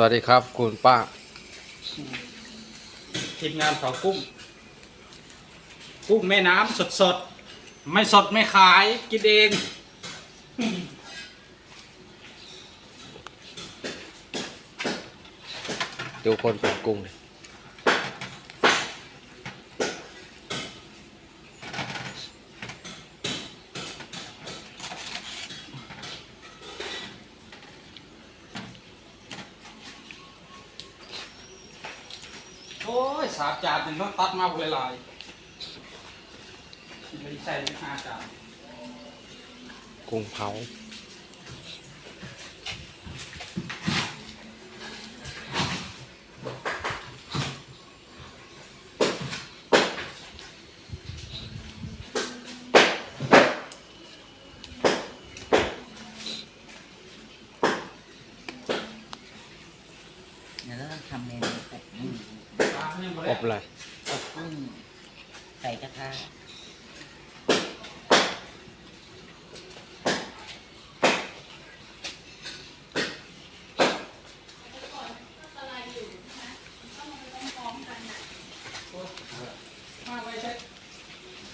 วัสดีครับ คุณป้า ทีมงานเผากุ้ง กุ้งแม่น้ำสดสดๆ ไม่สดไม่ขายกินเอง ดูคนเป็นกุ้งเอ้ยสามจานหนึ่งต้องตัดมาหลายๆไม่ใช่ไม่ห้าจาน กุ้งเผา ดี๋ยวเราต้องทำเมนูอบกุ้งปลาเขายังไม่อได้บอะไร อบกุ้งใส่กระทะ